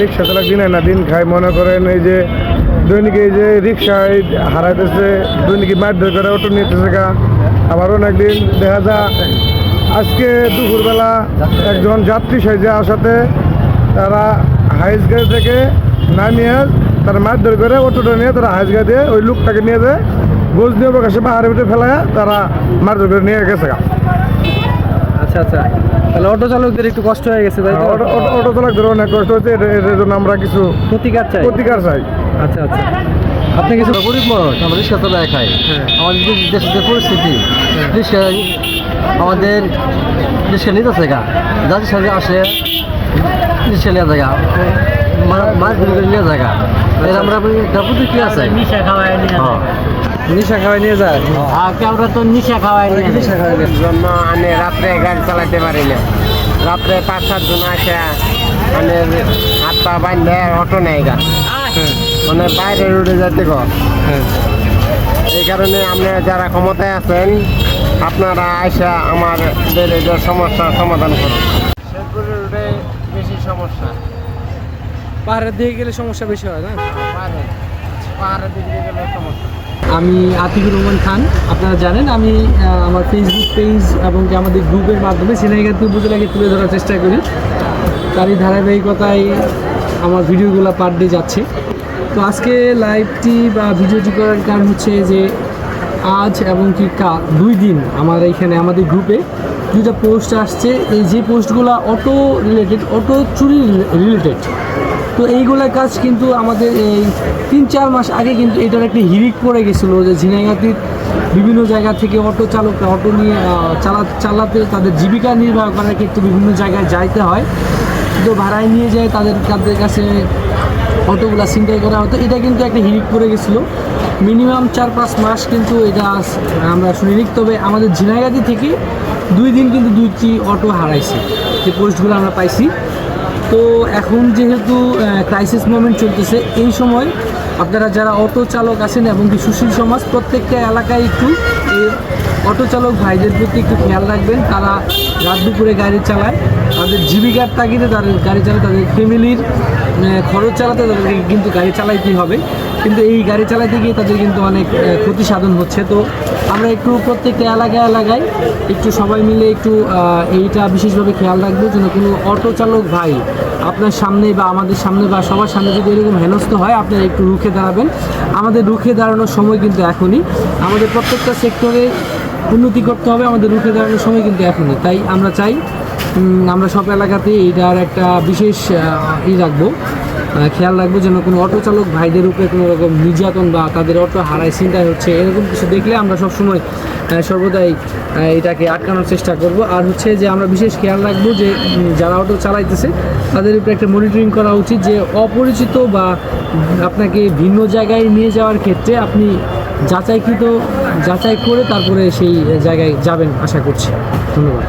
রিক্সা চালক দিন না, দিন খায়। মনে করেন এই যে দৈনিক এই যে রিক্সায় হারাইতেছে, দৈনিক মারধর করে অটো নিতেছে গা। আবার অনেকদিন দেখা যা আজকে দুপুরবেলা একজন যাত্রী সাইজে আসাতে তারা হাইস গাড়ি থেকে নামিয়ে তারা মারধর করে অটোটা নিয়ে তারা হাইস গাড়ি দিয়ে ওই লোকটাকে নিয়ে যায়, গোজ নিয়ে কাছে পাহাড়ের ভিতরে ফেলায় তারা মারধর করে নিয়ে গেছে গা। আচ্ছা আচ্ছা। তাহলে অটো চালকদের একটু কষ্ট হয়ে গেছে তাই অটো অটো- অটো চালকদের অনেক কষ্ট হচ্ছে এর- জন্য আমরা কিছু প্রতিকার চাই। প্রতিকার চাই। আচ্ছা আচ্ছা। আপনি কিছু গরিব মানুষ আমরা রিক্সা চালায় খাই হ্যাঁ। আমাদের দেশের যে পরিস্থিতি রিক্সা আমাদের রিক্সা নিতেছে গা। যাদের সাথে আসে রিক্সা নিয়ে জায়গা মাছ করে নিয়ে জায়গা এর আমরা প্রতিক্রিয়া চাই হ্যাঁ। নিশা খাওয়াই নিয়ে যায় আমরা তো নিশা খাওয়াই নিয়ে নিশা খাওয়াই জন্য আমি রাত্রে গাড়ি চালাতে পারি না। রাত্রে পাঁচ সাত জন আসে মানে হাত পা বাঁধে অটো নেই গা। মানে বাইরে রোডে যেতে গো। হ্যাঁ এই কারণে আপনি যারা ক্ষমতায় আছেন আপনারা আইসা আমাদের এটার সমস্যার সমাধান করুন। শেরপুর রোডে বেশি সমস্যা। পাহাড়ের দিকে গেলে সমস্যা বেশি হয় না? পাহাড়ে। পাহাড়ের দিকে গেলে সমস্যা আমি আতিকুর রহমান খান, আপনারা জানেন, আমি আমার ফেসবুক পেজ এবং কি আমাদের গ্রুপের মাধ্যমে সিনেগাতি উপজেলাকে তুলে ধরার চেষ্টা করি। তারই ধারাবাহিকতায় আমার ভিডিওগুলো পার ডে যাচ্ছে। তো আজকে লাইভটি বা ভিডিওটি করার কারণ হচ্ছে যে আজ এবং কি কা, দুই দিন আমার এইখানে আমাদের গ্রুপে দুটা পোস্ট আসছে। এই যে পোস্টগুলো অটো রিলেটেড অটো চুরি রিলেটেড তো এইগুলোর কাজ কিন্তু আমাদের এই তিন, চার মাস আগে কিন্তু এটার একটা হিরিক পড়ে গেছিল যে ঝিনাইগাতির বিভিন্ন জায়গা থেকে অটো চালকরা অটো নিয়ে চালা, চালাতে তাদের জীবিকা নির্বাহ করার ক্ষেত্রে বিভিন্ন জায়গায় যাইতে হয়। তো ভাড়ায় নিয়ে যায় তাদের তাদের কাছে অটোগুলা ছিনতাই করা হতো এটা কিন্তু একটা হিরিক পড়ে গেছিল। মিনিমাম চার, পাঁচ মাস কিন্তু এটা আমরা শুনিনি তবে আমাদের ঝিনাইগাতি থেকে দুই দিন কিন্তু দুইটি অটো হারাইছে। যে পোস্টগুলো আমরা পাইছি। তো এখন যেহেতু ক্রাইসিস মোমেন্ট চলতেছে, এই সময় আপনারা যারা অটো চালক আছেন এবং কি সুশীল সমাজ, প্রত্যেকটা এলাকায় একটু অটো চালক ভাইদের প্রতি একটু খেয়াল রাখবেন। তারা রাত দুপুরে গাড়ি চালায়, তাদের জীবিকার তাগিদে তাদের গাড়ি চালায়, তাদের ফ্যামিলির খরচ চালাতে তাদেরকে কিন্তু গাড়ি চালাইতেই হবে। কিন্তু এই গাড়ি চালাতে গিয়ে তাদের কিন্তু অনেক ক্ষতি সাধন হচ্ছে। তো আমরা একটু প্রত্যেকটা এলাকায় এলাকায় একটু সবাই মিলে একটু এইটা বিশেষভাবে খেয়াল রাখব যেন কোনো অটো চালক ভাই আপনার সামনে বা আমাদের সামনে বা সবার সামনে যদি এরকম হেনস্থ হয়, আপনারা একটু রুখে দাঁড়াবেন। আমাদের রুখে দাঁড়ানোর সময় কিন্তু এখনই। আমাদের প্রত্যেকটা সেক্টরে উন্নতি করতে হবে, আমাদের রুখে দাঁড়ানোর সময় কিন্তু এখনই। তাই আমরা চাই আমরা সব এলাকাতে এইটার একটা বিশেষ ই রাখব। খেয়াল রাখব যেন কোনো অটো চালক ভাইদের উপরে কোনো রকম নির্যাতন বা তাদের অটো হারায় চিন্তায় হচ্ছে, এরকম কিছু দেখলে আমরা সবসময় সর্বদাই এটাকে আটকানোর চেষ্টা করব। আর হচ্ছে যে আমরা বিশেষ খেয়াল রাখব যে যারা অটো চালাইতেছে, তাদের উপরে একটা মনিটরিং করা উচিত যে অপরিচিত বা আপনাকে ভিন্ন জায়গায় নিয়ে যাওয়ার ক্ষেত্রে আপনি যাচাইকৃত, যাচাই করে তারপরে সেই জায়গায় যাবেন, আশা করছি। ধন্যবাদ।